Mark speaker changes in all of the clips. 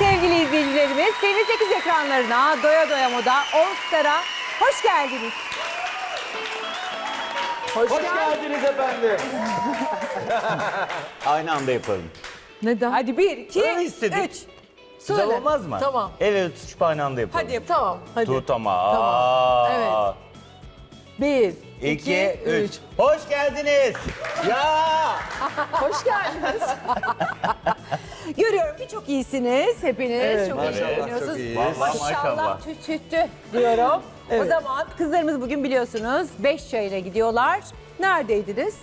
Speaker 1: Sevgili izleyicilerimiz, TV8 ekranlarına Doya Doya Moda All Star'a hoş geldiniz.
Speaker 2: Hoş, geldiniz efendim. Aynı anda yapalım.
Speaker 3: Neden?
Speaker 1: Hadi bir, iki,
Speaker 2: Öyle istedik.
Speaker 1: üç.
Speaker 2: Güzel
Speaker 3: Söyle.
Speaker 2: olmaz mı?
Speaker 3: Tamam.
Speaker 2: El ele tutuşup aynı anda yapalım.
Speaker 1: Hadi
Speaker 3: Tamam. Hadi.
Speaker 2: Tut ama.
Speaker 3: Tamam.
Speaker 2: Aa.
Speaker 3: Evet. Bir,
Speaker 2: İki, üç. Hoş geldiniz. Ya.
Speaker 3: Hoş geldiniz.
Speaker 1: Görüyorum ki çok iyisiniz hepiniz.
Speaker 3: Evet,
Speaker 1: çok iyi
Speaker 2: maşallah,
Speaker 1: görünüyorsunuz.
Speaker 2: çok iyiyiz. Vallahi maşallah.
Speaker 1: tütüttü diyorum. O zaman kızlarımız bugün biliyorsunuz 5 çayına gidiyorlar. Neredeydiniz?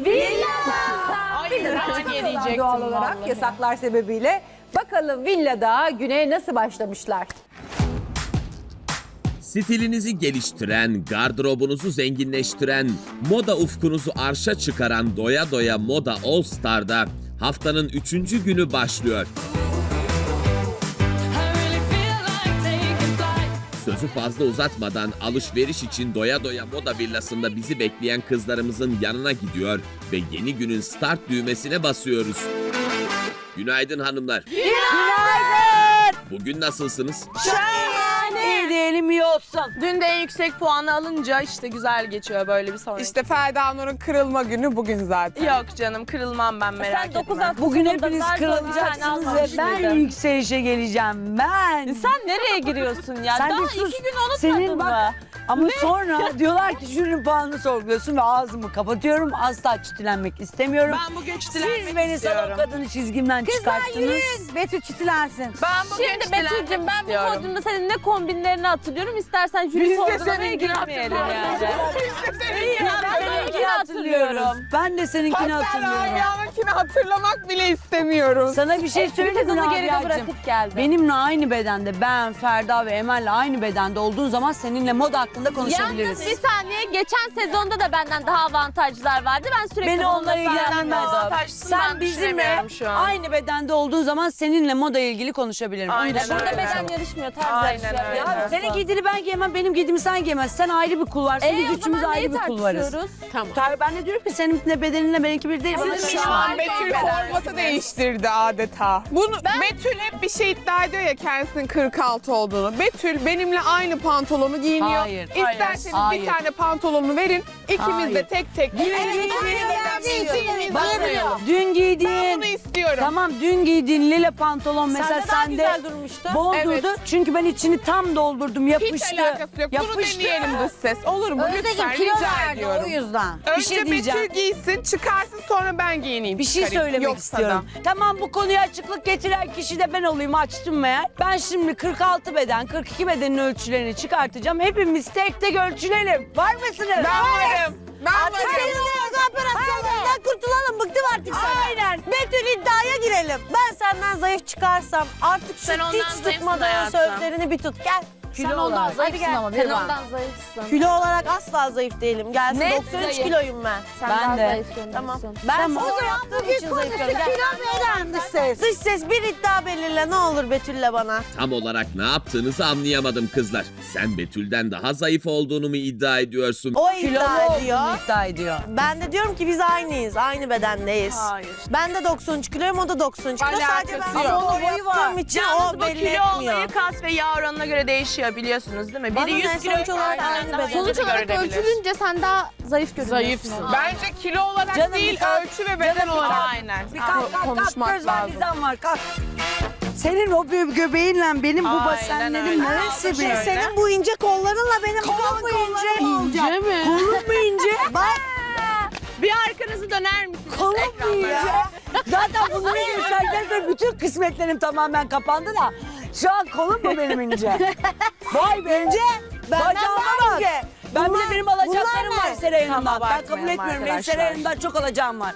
Speaker 1: Villada. Villadan çıkamıyorlar doğal olarak yasaklar sebebiyle. Bakalım villada güne nasıl başlamışlar?
Speaker 4: Stilinizi geliştiren, gardırobunuzu zenginleştiren, moda ufkunuzu arşa çıkaran Doya Doya Moda All Star'da haftanın 3. günü başlıyor. Sözü fazla uzatmadan alışveriş için Doya Doya Moda Villası'nda bizi bekleyen kızlarımızın yanına gidiyor ve yeni günün start düğmesine basıyoruz. Günaydın hanımlar. Günaydın. Bugün nasılsınız?
Speaker 5: İyi diyelim iyi olsun.
Speaker 6: Dün de en yüksek puanı alınca işte güzel geçiyor böyle bir sonraki.
Speaker 7: İşte Ferda Nur'un kırılma günü bugün zaten.
Speaker 6: Yok canım kırılmam ben merak
Speaker 5: Sen 9
Speaker 6: etme.
Speaker 5: Bugün hepiniz kırılacaksınız ve ben yükselişe geleceğim. Ben.
Speaker 6: Sen nereye giriyorsun ya?
Speaker 5: Sen
Speaker 6: Daha
Speaker 5: bir sus.
Speaker 6: iki gün unutmadın
Speaker 5: Senin bak
Speaker 6: mı?
Speaker 5: Ama sonra diyorlar ki jürinin puanını sorguluyorsun ve ağzımı kapatıyorum. Asla çitilenmek istemiyorum.
Speaker 6: Ben bugün çitilenmek
Speaker 5: Siz beni salon
Speaker 6: istiyorum.
Speaker 5: kadını çizgimden çıkarttınız.
Speaker 1: Betül çitilensin.
Speaker 6: Ben bugün
Speaker 8: Şimdi
Speaker 6: çitilenmek
Speaker 8: Betül'cüm ben bu
Speaker 6: istiyorum.
Speaker 8: podyumda senin ne kombinlerini hatırlıyorum. İstersen jüri
Speaker 7: Biz de
Speaker 8: sorgulamaya
Speaker 7: seninkini
Speaker 8: girmeyelim yani.
Speaker 5: Ben seninkini hatırlıyorum. Ben de seninkini
Speaker 7: Hatta
Speaker 5: hatırlıyorum.
Speaker 7: Rabia'nınkini hatırlamak bile istemiyoruz.
Speaker 5: Sana bir şey söyleyeyim
Speaker 8: Herkes
Speaker 5: mi
Speaker 8: onu geride
Speaker 5: Rabia'cığım?
Speaker 8: bırakıp geldi.
Speaker 5: Benimle aynı bedende ben, Ferda ve Emel'le aynı bedende olduğun zaman seninle moda hakkında konuşabiliriz.
Speaker 8: Yalnız bir saniye geçen sezonda da benden daha avantajlılar vardı. Ben sürekli
Speaker 5: Beni
Speaker 8: bununla
Speaker 5: ilgilenmez.
Speaker 6: Avantajlısın
Speaker 5: Sen bizimle
Speaker 6: düşünemiyorum şu an.
Speaker 5: aynı bedende olduğun zaman seninle moda ilgili konuşabilirim. Onu
Speaker 6: Aynen
Speaker 5: düşün.
Speaker 8: Burada
Speaker 6: öyle.
Speaker 8: beden yarışmıyor, tarz
Speaker 6: Aynen
Speaker 8: yarışıyor.
Speaker 6: öyle.
Speaker 5: Ya senin giydiğini ben giymem, benim giydiğimi sen giymezsin. Sen ayrı bir kulvarsın, biz
Speaker 8: o
Speaker 5: üçümüz
Speaker 8: zaman
Speaker 5: ayrı bir kulvarız.
Speaker 8: tartışıyoruz?
Speaker 5: Tabii ben de diyorum ki seninle bedeninle benimki bir değil. Bana
Speaker 7: Şu an Betül formatı değiştirdi adeta. Bunu Betül hep bir şey iddia ediyor ya kendisinin 46 olduğunu. Betül benimle aynı pantolonu giyiniyor.
Speaker 5: Hayır,
Speaker 7: İsterseniz
Speaker 5: hayır.
Speaker 7: bir tane pantolonu verin. İkimiz
Speaker 5: Hayır.
Speaker 7: de tek tek.
Speaker 5: Dün
Speaker 7: giyelim.
Speaker 5: giydiğin,
Speaker 7: Bak,
Speaker 5: dün
Speaker 7: Ben
Speaker 5: giydiğin,
Speaker 7: bunu istiyorum.
Speaker 5: tamam dün giydiğin lila pantolon mesela
Speaker 8: Sende daha
Speaker 5: sende
Speaker 8: güzel durmuştu.
Speaker 5: bol
Speaker 7: Evet.
Speaker 5: Çünkü ben içini tam doldurdum, yapıştı.
Speaker 7: Hiç alakası yok. Bunu
Speaker 5: Yapıştı.
Speaker 7: deneyelim dış ses. Olur mu? Lütfen rica ediyorum.
Speaker 5: yüzden.
Speaker 7: Önce
Speaker 5: bir şey diyeceğim.
Speaker 7: Betül giysin, çıkarsın sonra ben giyineyim.
Speaker 5: Bir şey
Speaker 7: çıkarayım.
Speaker 5: söylemek
Speaker 7: Yoksa
Speaker 5: istiyorum. Tamam bu konuya açıklık getiren kişi de ben olayım açtım meğer. Ben şimdi 46 beden, 42 bedenin ölçülerini çıkartacağım. Hepimiz tek tek ölçülelim. Var mısınız?
Speaker 7: Ben varım. Ben varım.
Speaker 5: operasyonlardan kurtulalım. Bıktım artık sana. Aynen. Betül iddiaya girelim. Ben senden zayıf çıkarsam artık şu
Speaker 6: Sen ondan
Speaker 5: hiç
Speaker 6: zayıfsın hayatım.
Speaker 5: sözlerini bir tut. Gel.
Speaker 8: Sen ondan zayıfsın ama
Speaker 9: bir
Speaker 8: Sen
Speaker 9: bak.
Speaker 8: ondan zayıfsın.
Speaker 9: Kilo olarak asla zayıf değilim. Gelsin
Speaker 8: Net
Speaker 9: 93
Speaker 8: zayıf.
Speaker 9: kiloyum ben.
Speaker 8: Sen
Speaker 5: Ben
Speaker 8: daha
Speaker 5: de.
Speaker 8: zayıf görünüyorsun.
Speaker 9: Tamam. Ben
Speaker 5: Tamam.
Speaker 9: spor yaptığım için zayıflıyorum. Gel.
Speaker 5: dış ses.
Speaker 9: Dış ses bir iddia belirle ne olur Betül'le bana.
Speaker 4: Tam olarak ne yaptığınızı anlayamadım kızlar. Sen Betül'den daha zayıf olduğunu mu iddia ediyorsun?
Speaker 9: O iddia ediyor.
Speaker 5: iddia ediyor.
Speaker 9: Ben de diyorum ki biz aynıyız. Aynı bedendeyiz.
Speaker 6: Hayır.
Speaker 9: Ben de 93 kiloyum o da 93 kilo. Sadece ben
Speaker 7: Alakası
Speaker 9: spor
Speaker 7: yok.
Speaker 9: yaptığım için
Speaker 6: Yalnız
Speaker 9: o
Speaker 6: bu
Speaker 9: belli
Speaker 6: kilo
Speaker 9: etmiyor.
Speaker 6: olayı kas ve yağ oranına göre değişiyor biliyorsunuz değil mi?
Speaker 9: Bana
Speaker 6: Biri
Speaker 9: ne,
Speaker 6: 100 kilo
Speaker 9: sonuç olarak aynı beden.
Speaker 8: Sonuç olarak ölçülünce sen daha zayıf görünüyorsun.
Speaker 7: Bence kilo olarak
Speaker 5: Canım,
Speaker 7: değil,
Speaker 5: bir kalk.
Speaker 7: ölçü ve beden olarak
Speaker 6: Aynen.
Speaker 5: Bir kalk kalk kalk
Speaker 7: konuşmak
Speaker 5: göz var
Speaker 7: lazım.
Speaker 5: nizam var kalk. Senin o gö- göbeğinle benim bu
Speaker 6: Aynen
Speaker 5: basenlerim neresi bir?
Speaker 6: şöyle.
Speaker 9: Senin bu ince kollarınla benim bu kalın kollarım olacak.
Speaker 6: mi?
Speaker 5: Kolun mu ince?
Speaker 9: Bak
Speaker 6: Bir arkanızı döner misiniz
Speaker 5: Kolun mu
Speaker 6: ekranlara?
Speaker 5: ince? Zaten bunları sonra bütün kısmetlerim tamamen kapandı da. Şu an kolum mu benim ince? Vay be. İnce.
Speaker 9: benden
Speaker 5: Bacağıma
Speaker 9: daha ince.
Speaker 5: Ben bir
Speaker 9: Bunlar-
Speaker 5: de benim alacaklarım
Speaker 9: bunlar
Speaker 5: var? Seray'ımdan.
Speaker 6: Tamam,
Speaker 5: Ben kabul etmiyorum. Benim. Seray'ımdan çok alacağım var.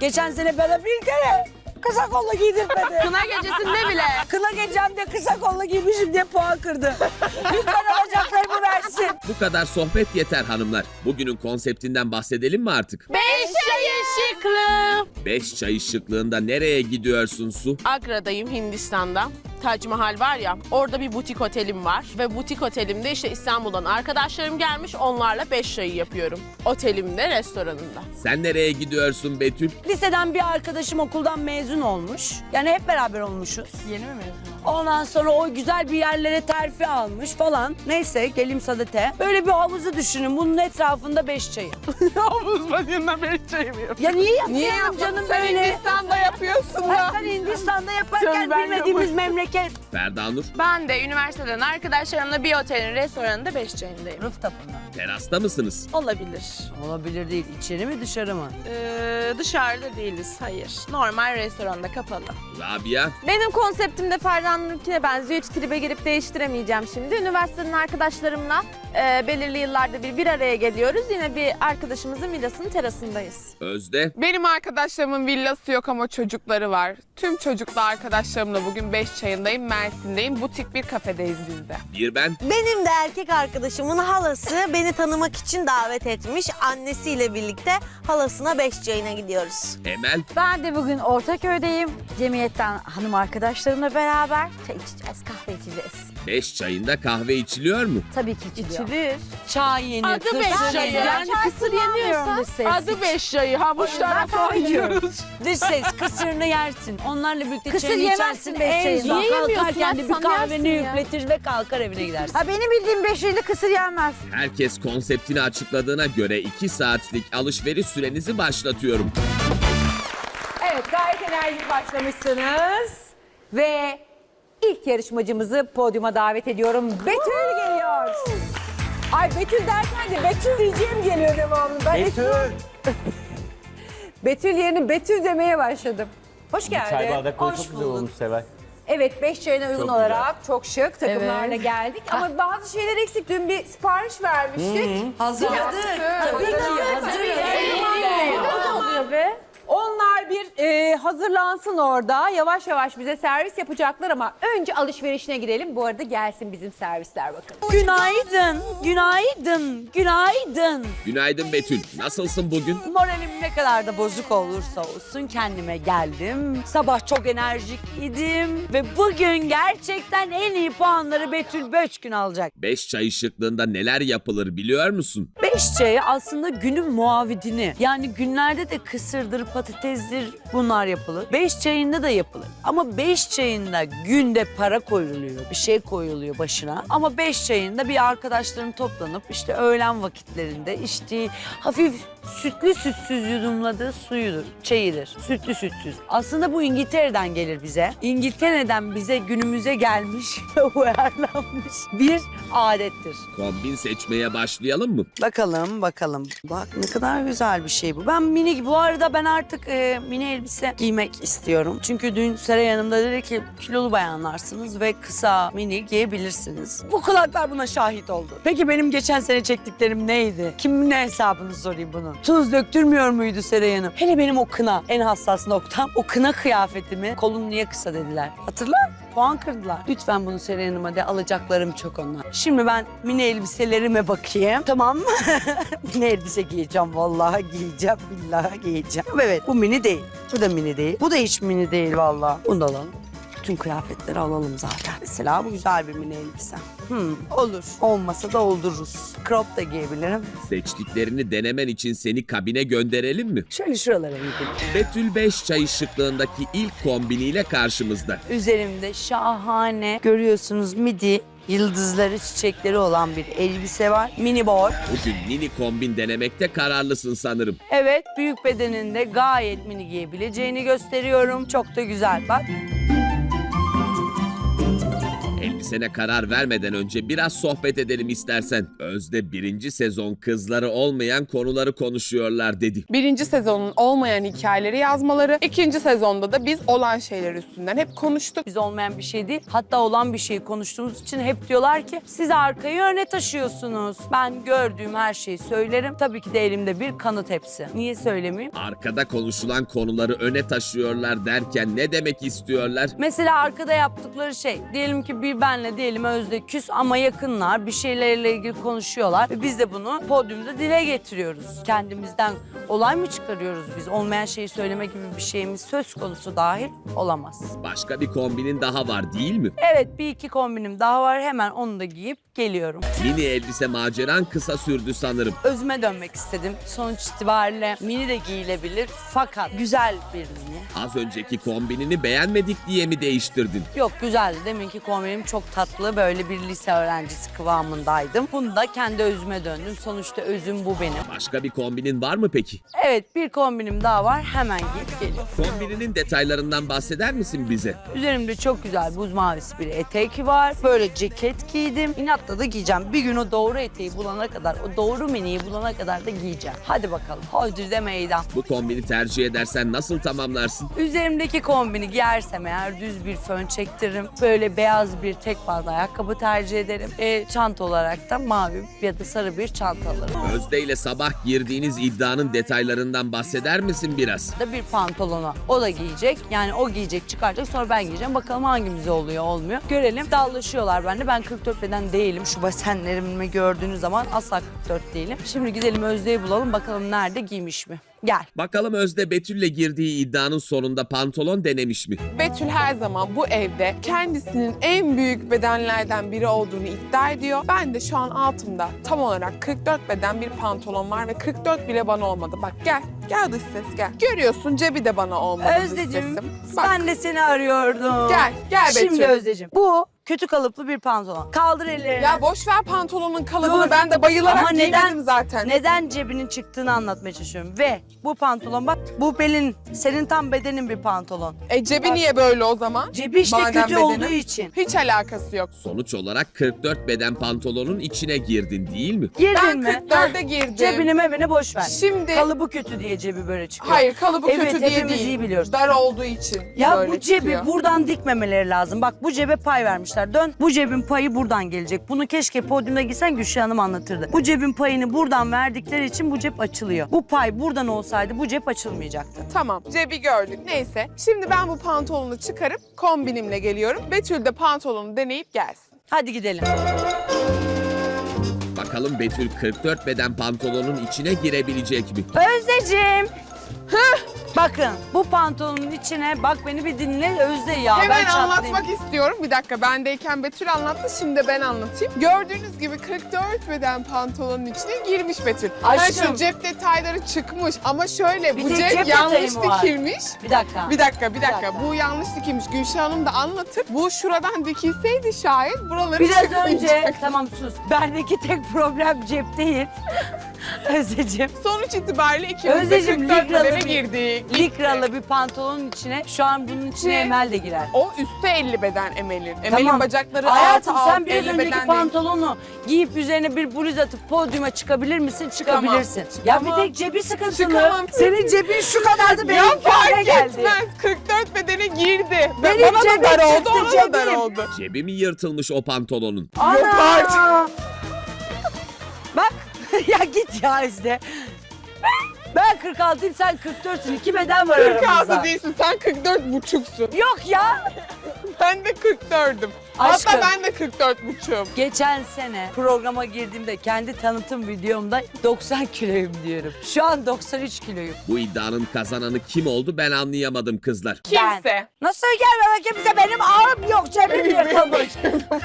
Speaker 5: Geçen sene bana bir kere kısa kolla giydirmedi.
Speaker 6: Kına gecesinde bile.
Speaker 5: Kına gecemde kısa kolla giymişim diye puan kırdı. Lütfen alacaklarımı versin.
Speaker 4: Bu kadar sohbet yeter hanımlar. Bugünün konseptinden bahsedelim mi artık?
Speaker 6: Beş çay ışıklı.
Speaker 4: Beş çay şıklığında nereye gidiyorsun Su?
Speaker 10: Agra'dayım Hindistan'da.
Speaker 6: Tac Mahal var ya orada bir butik otelim var. Ve butik otelimde işte İstanbul'dan arkadaşlarım gelmiş onlarla 5 çayı yapıyorum. Otelimde, restoranında.
Speaker 4: Sen nereye gidiyorsun Betül?
Speaker 5: Liseden bir arkadaşım okuldan mezun olmuş. Yani hep beraber olmuşuz. Yeni mi mezun? Ondan sonra o güzel bir yerlere terfi almış falan. Neyse gelim sadete. Böyle bir havuzu düşünün. Bunun etrafında beş çayı.
Speaker 7: Havuz başında 5 çay mı yapıyorsun?
Speaker 5: Ya niye yapmayalım
Speaker 7: Niye
Speaker 5: canım
Speaker 7: Sen
Speaker 5: böyle?
Speaker 7: Hindistan'da yapıyorsun
Speaker 5: Ay,
Speaker 7: da.
Speaker 5: Sen Hindistan'da yaparken
Speaker 7: Canım ben
Speaker 5: bilmediğimiz memleket.
Speaker 4: Ferda Nur,
Speaker 6: Ben de üniversiteden arkadaşlarımla bir otelin restoranında 5 çayındayım.
Speaker 5: Rooftop'unda.
Speaker 4: terasta mısınız?
Speaker 6: Olabilir.
Speaker 5: Olabilir değil. İçeri mi dışarı mı?
Speaker 6: Ee, dışarıda değiliz, hayır. Normal restoranda kapalı.
Speaker 4: Rabia,
Speaker 8: Benim konseptim de Ferdan'ınkine benziyor. Hiç tribe girip değiştiremeyeceğim şimdi. Üniversitenin arkadaşlarımla e, belirli yıllarda bir bir araya geliyoruz. Yine bir arkadaşımızın villasının terasındayız.
Speaker 4: Özde,
Speaker 7: Benim arkadaşlarımın villası yok ama çocukları var. Tüm çocuklu arkadaşlarımla bugün 5 çayındayım, Mersin'deyim. Butik bir kafedeyiz biz de.
Speaker 4: bir ben.
Speaker 9: Benim de erkek arkadaşımın halası beni tanımak için davet etmiş. Annesiyle birlikte halasına beş çayına gidiyoruz.
Speaker 4: Emel,
Speaker 10: Ben de bugün Ortaköy'deyim. Cemiyetten hanım arkadaşlarımla beraber çay içeceğiz, kahve içeceğiz.
Speaker 4: Beş çayında kahve içiliyor mu?
Speaker 10: Tabii ki içiliyor.
Speaker 5: İçilir. Çay yenir.
Speaker 6: Adı
Speaker 5: kısır
Speaker 6: beş çayı.
Speaker 5: Yani
Speaker 10: kısır yeniyorsa.
Speaker 6: Adı 5 çayı, havuçlarla falan yiyoruz.
Speaker 5: dış ses kısırını yersin. Onlarla birlikte
Speaker 10: Kısır
Speaker 5: çayını
Speaker 10: yemezsin
Speaker 5: içersin.
Speaker 10: beş çayında.
Speaker 5: son
Speaker 10: Niye
Speaker 5: kalkarken de bir kahveni üfletir ve kalkar evine gidersin.
Speaker 10: Ha benim bildiğim beşliğinde kısır yenmez.
Speaker 4: Herkes konseptini açıkladığına göre 2 saatlik alışveriş sürenizi başlatıyorum.
Speaker 1: Evet gayet enerjik başlamışsınız. Ve ilk yarışmacımızı podyuma davet ediyorum. Betül geliyor. Ay Betül derken de Betül diyeceğim geliyor devamlı. Ben
Speaker 2: Betül.
Speaker 1: Betül yerine Betül demeye başladım. Hoş geldin.
Speaker 2: Çay bardakları
Speaker 1: Hoş
Speaker 2: çok güzel
Speaker 1: bulduk.
Speaker 2: olmuş Seval.
Speaker 1: Evet 5 çayına uygun
Speaker 2: Çok
Speaker 1: olarak çok şık takımlarla
Speaker 5: Evet.
Speaker 1: geldik. Ama bazı şeyler eksik. Dün bir sipariş vermiştik.
Speaker 5: Hazırladık. Tabii ki hazırladık.
Speaker 1: Onlar bir e, hazırlansın orada. Yavaş yavaş bize servis yapacaklar ama önce alışverişine gidelim. Bu arada gelsin bizim servisler bakın.
Speaker 5: Günaydın, günaydın, günaydın.
Speaker 4: Günaydın Betül, nasılsın bugün?
Speaker 5: Moralim ne kadar da bozuk olursa olsun kendime geldim. Sabah çok enerjik idim ve bugün gerçekten en iyi puanları Betül Böçkün alacak.
Speaker 4: Beş çay ışıklığında neler yapılır biliyor musun?
Speaker 5: Beş çayı aslında günün muavidini. Yani günlerde de kısırdır, patatesdir bunlar yapılır. Beş çayında da yapılır. Ama beş çayında günde para koyuluyor, bir şey koyuluyor başına. Ama beş çayında bir arkadaşların toplanıp işte öğlen vakitlerinde içtiği hafif sütlü sütsüz yudumladığı suyudur, çayıdır. Sütlü sütsüz. Aslında bu İngiltere'den gelir bize. İngiltere'den bize günümüze gelmiş ve uyarlanmış bir adettir.
Speaker 4: Kombin seçmeye başlayalım mı?
Speaker 5: Bakalım bakalım. Bak ne kadar güzel bir şey bu. Ben mini bu arada ben artık e, mini elbise giymek istiyorum. Çünkü dün Seray Hanım da dedi ki kilolu bayanlarsınız ve kısa mini giyebilirsiniz. Bu kulaklar buna şahit oldu. Peki benim geçen sene çektiklerim neydi? Kimin ne hesabını sorayım bunun? Tuz döktürmüyor muydu Seray Hanım? Hele benim o kına en hassas noktam. O kına kıyafetimi kolun niye kısa dediler. Hatırlar? Puan kırdılar. Lütfen bunu Hanım'a de alacaklarım çok onlar. Şimdi ben mini elbiselerime bakayım. Tamam mı? mini elbise giyeceğim. Vallahi giyeceğim. Billahi giyeceğim. Evet bu mini değil. Bu da mini değil. Bu da hiç mini değil vallahi. Bunu da alalım. Bütün kıyafetleri alalım zaten. Mesela bu güzel bir mini elbise. Hmm, olur. Olmasa da oldururuz. Crop da giyebilirim.
Speaker 4: Seçtiklerini denemen için seni kabine gönderelim mi?
Speaker 5: Şöyle şuralara gidelim.
Speaker 4: Betül 5 çay ışıklığındaki ilk kombiniyle karşımızda.
Speaker 5: Üzerimde şahane görüyorsunuz midi yıldızları çiçekleri olan bir elbise var. Mini boy.
Speaker 4: Bugün mini kombin denemekte kararlısın sanırım.
Speaker 5: Evet büyük bedeninde gayet mini giyebileceğini gösteriyorum. Çok da güzel bak.
Speaker 4: Elbisene karar vermeden önce biraz sohbet edelim istersen. Özde birinci sezon kızları olmayan konuları konuşuyorlar dedi.
Speaker 7: Birinci sezonun olmayan hikayeleri yazmaları, ikinci sezonda da biz olan şeyler üstünden hep konuştuk.
Speaker 5: Biz olmayan bir şey değil. Hatta olan bir şeyi konuştuğumuz için hep diyorlar ki siz arkayı öne taşıyorsunuz. Ben gördüğüm her şeyi söylerim. Tabii ki de elimde bir kanıt hepsi. Niye söylemeyeyim?
Speaker 4: Arkada konuşulan konuları öne taşıyorlar derken ne demek istiyorlar?
Speaker 5: Mesela arkada yaptıkları şey. Diyelim ki bir benle diyelim Özde küs ama yakınlar. Bir şeylerle ilgili konuşuyorlar. Ve biz de bunu podyumda dile getiriyoruz. Kendimizden olay mı çıkarıyoruz biz? Olmayan şeyi söyleme gibi bir şeyimiz söz konusu dahil olamaz.
Speaker 4: Başka bir kombinin daha var değil mi?
Speaker 5: Evet bir iki kombinim daha var. Hemen onu da giyip geliyorum.
Speaker 4: Mini elbise maceran kısa sürdü sanırım.
Speaker 5: Özüme dönmek istedim. Sonuç itibariyle mini de giyilebilir. Fakat güzel bir mini.
Speaker 4: Az önceki kombinini beğenmedik diye mi değiştirdin?
Speaker 5: Yok güzeldi. Deminki kombinim çok tatlı. Böyle bir lise öğrencisi kıvamındaydım. Bunu da kendi özüme döndüm. Sonuçta özüm bu benim.
Speaker 4: Başka bir kombinin var mı peki?
Speaker 5: Evet bir kombinim daha var. Hemen giyip geliyorum.
Speaker 4: Kombininin detaylarından bahseder misin bize?
Speaker 5: Üzerimde çok güzel buz mavisi bir etek var. Böyle ceket giydim. İnatla da giyeceğim. Bir gün o doğru eteği bulana kadar, o doğru miniyi bulana kadar da giyeceğim. Hadi bakalım. Hodri de meydan.
Speaker 4: Bu kombini tercih edersen nasıl tamamlarsın?
Speaker 5: Üzerimdeki kombini giyersem eğer düz bir fön çektiririm. Böyle beyaz bir tek band ayakkabı tercih ederim. E, çanta olarak da mavi ya da sarı bir çanta alırım.
Speaker 4: Özde ile sabah girdiğiniz iddianın detaylarından bahseder misin biraz?
Speaker 5: Da bir pantolona o da giyecek. Yani o giyecek çıkaracak sonra ben giyeceğim. Bakalım hangimize oluyor olmuyor. Görelim. Dallaşıyorlar bende. Ben 44 beden değilim. Şu basenlerimi gördüğünüz zaman asla 44 değilim. Şimdi gidelim Özde'yi bulalım. Bakalım nerede giymiş mi? Gel.
Speaker 4: Bakalım Özde Betül'le girdiği iddianın sonunda pantolon denemiş mi?
Speaker 7: Betül her zaman bu evde kendisinin en büyük bedenlerden biri olduğunu iddia ediyor. Ben de şu an altımda tam olarak 44 beden bir pantolon var ve 44 bile bana olmadı. Bak gel, gel dış ses gel. Görüyorsun cebi de bana olmadı dış
Speaker 5: Özdeciğim
Speaker 7: sesim. Bak
Speaker 5: ben de seni arıyordum.
Speaker 7: gel, gel Betül.
Speaker 5: Şimdi Özdeciğim bu kötü kalıplı bir pantolon. Kaldır ellerini.
Speaker 7: Ya boş ver pantolonun kalıbını
Speaker 5: Dur.
Speaker 7: ben de bayılarak
Speaker 5: Ama neden-
Speaker 7: zaten.
Speaker 5: Neden cebinin çıktığını anlatmaya çalışıyorum. Ve bu pantolon bak bu belin senin tam bedenin bir pantolon.
Speaker 7: E cebi niye böyle o zaman?
Speaker 5: Cebi işte
Speaker 7: Madem
Speaker 5: kötü
Speaker 7: bedeni.
Speaker 5: olduğu için.
Speaker 7: Hiç alakası yok.
Speaker 4: Sonuç olarak 44 beden pantolonun içine girdin değil mi?
Speaker 5: Girdin
Speaker 7: Ben
Speaker 5: mi?
Speaker 7: 44'e girdim.
Speaker 5: Cebini mebini boş ver.
Speaker 7: Şimdi
Speaker 5: Kalıbı kötü diye cebi böyle çıkıyor.
Speaker 7: hayır kalıbı
Speaker 5: Evet,
Speaker 7: kötü diye
Speaker 5: hepimiz
Speaker 7: değil.
Speaker 5: iyi biliyoruz.
Speaker 7: Dar olduğu için
Speaker 5: Ya
Speaker 7: böyle
Speaker 5: bu cebi
Speaker 7: çıkıyor.
Speaker 5: buradan dikmemeleri lazım. Bak bu cebe pay vermişler. Dön. Bu cebin payı buradan gelecek. Bunu keşke podyumda giysen Gülşah Hanım anlatırdı. Bu cebin payını buradan verdikleri için bu cep açılıyor. Bu pay buradan olsaydı bu cep açılmayacaktı.
Speaker 7: Tamam cebi gördük neyse. Şimdi ben bu pantolonu çıkarıp kombinimle geliyorum. Betül de pantolonu deneyip gelsin.
Speaker 5: Hadi gidelim.
Speaker 4: Bakalım Betül 44 beden pantolonun içine girebilecek mi?
Speaker 5: Özdeciğim. Bakın bu pantolonun içine bak beni bir dinle Özde ya. ben
Speaker 7: Hemen
Speaker 5: çatlayayım.
Speaker 7: anlatmak istiyorum. Bir dakika bendeyken Betül anlattı şimdi de ben anlatayım. Gördüğünüz gibi 44 beden pantolonun içine girmiş Betül. Ha,
Speaker 5: Aşkım.
Speaker 7: şu cep detayları çıkmış ama şöyle
Speaker 5: Bir
Speaker 7: bu cep,
Speaker 5: cep
Speaker 7: yanlış dikilmiş.
Speaker 5: Bir dakika.
Speaker 7: Bir dakika, bir dakika.
Speaker 5: dakika.
Speaker 7: Bu yanlış dikilmiş. Gülşah Hanım da anlatır. Bu şuradan dikilseydi şayet buraları
Speaker 5: Biraz önce tamam sus. Bendeki tek problem cep değil. Özdeciğim.
Speaker 7: Sonuç itibariyle ikimiz de
Speaker 5: Özdeciğim,
Speaker 7: 44
Speaker 5: likralı
Speaker 7: bedene
Speaker 5: bir-
Speaker 7: girdik.
Speaker 5: Likralı bir pantolonun içine şu an bunun içine
Speaker 7: Ne?
Speaker 5: Emel de girer.
Speaker 7: O üstte 50 beden Emel'in. Emel'in
Speaker 5: Tamam.
Speaker 7: bacakları
Speaker 5: Hayatım
Speaker 7: altı
Speaker 5: sen
Speaker 7: alt,
Speaker 5: biraz
Speaker 7: 50
Speaker 5: önceki
Speaker 7: beden değil.
Speaker 5: pantolonu giyip üzerine bir bluz atıp podyuma çıkabilir misin? Çıkabilirsin. Ya bir
Speaker 7: Çıkamam.
Speaker 5: tek cebi sıkıntılı.
Speaker 7: Çıkamam.
Speaker 5: Senin cebin şu kadardı benim
Speaker 7: Ya fark
Speaker 5: geldi.
Speaker 7: etmez. 44 bedene girdi.
Speaker 5: Benim
Speaker 7: Bana da
Speaker 5: cebim
Speaker 7: dar oldu,
Speaker 5: çıktı,
Speaker 7: ona da dar
Speaker 5: cebim.
Speaker 7: oldu.
Speaker 4: Cebi mi yırtılmış o pantolonun?
Speaker 5: Ana!
Speaker 7: Yok artık.
Speaker 5: Git ya Özde. Ben 46'yım sen 44'sün. İki beden var
Speaker 7: 46
Speaker 5: aramızda.
Speaker 7: değilsin, sen 44 buçuksun.
Speaker 5: Yok ya.
Speaker 7: Ben de 44'üm.
Speaker 5: Aşkım.
Speaker 7: Hatta ben de 44 buçuğum.
Speaker 5: Geçen sene programa girdiğimde kendi tanıtım videomda 90 kiloyum diyorum. Şu an 93 kiloyum.
Speaker 4: Bu iddianın kazananı kim oldu ben anlayamadım kızlar.
Speaker 7: Kimse.
Speaker 5: Nasıl gelme kimse benim ağım yok cebim yırtılmış.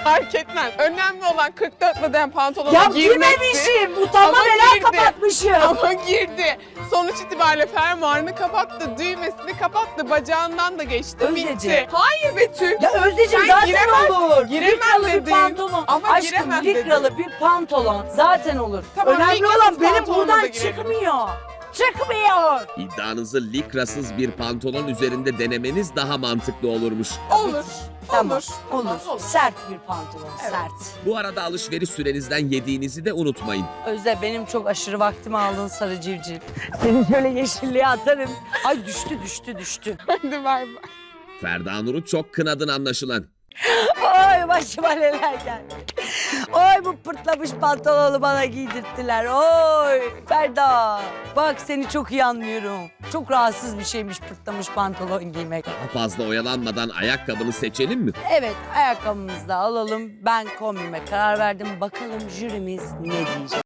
Speaker 7: Fark etmez. Önemli olan 44 beden pantolona
Speaker 5: ya
Speaker 7: girmekti.
Speaker 5: girmemişim. Utanma
Speaker 7: Ama
Speaker 5: bela
Speaker 7: girdi.
Speaker 5: kapatmışım.
Speaker 7: Ama girdi. Sonuç itibariyle fermuarını kapattı, düğmesini kapattı, bacağından da geçti.
Speaker 5: Özdeciğim.
Speaker 7: Bitti. Hayır Betül.
Speaker 5: Ya Özdeciğim
Speaker 7: Sen
Speaker 5: zaten
Speaker 7: giremezsin.
Speaker 5: Olur.
Speaker 7: Giremem
Speaker 5: likralı bir
Speaker 7: dedim.
Speaker 5: pantolon.
Speaker 7: Ama
Speaker 5: Aşkım
Speaker 7: giremem
Speaker 5: likralı bir pantolon zaten olur.
Speaker 7: Tamam,
Speaker 5: Önemli
Speaker 7: likrasız
Speaker 5: olan benim
Speaker 7: pantolonla
Speaker 5: buradan
Speaker 7: girelim.
Speaker 5: çıkmıyor. Çıkmıyor.
Speaker 4: İddianızı likrasız bir pantolon üzerinde denemeniz daha mantıklı olurmuş.
Speaker 7: Olur.
Speaker 5: Tamam.
Speaker 7: Olur.
Speaker 5: Olur.
Speaker 7: Olur.
Speaker 5: Sert bir pantolon. Sert.
Speaker 4: Bu arada alışveriş sürenizden yediğinizi de unutmayın.
Speaker 5: Özde benim çok aşırı vaktimi aldın sarı civciv. Seni şöyle yeşilliğe atarım. Ay düştü düştü düştü.
Speaker 7: Hadi bay bay.
Speaker 4: Ferda Nur'u çok kınadın anlaşılan.
Speaker 5: Oy başıma neler geldi. Oy bu pırtlamış pantolonu bana giydirttiler. Oy Ferda. Bak seni çok iyi anlıyorum. Çok rahatsız bir şeymiş pırtlamış pantolon giymek.
Speaker 4: Daha fazla oyalanmadan ayakkabını seçelim mi?
Speaker 5: Evet ayakkabımızı da alalım. Ben kombime karar verdim. Bakalım jürimiz ne diyecek.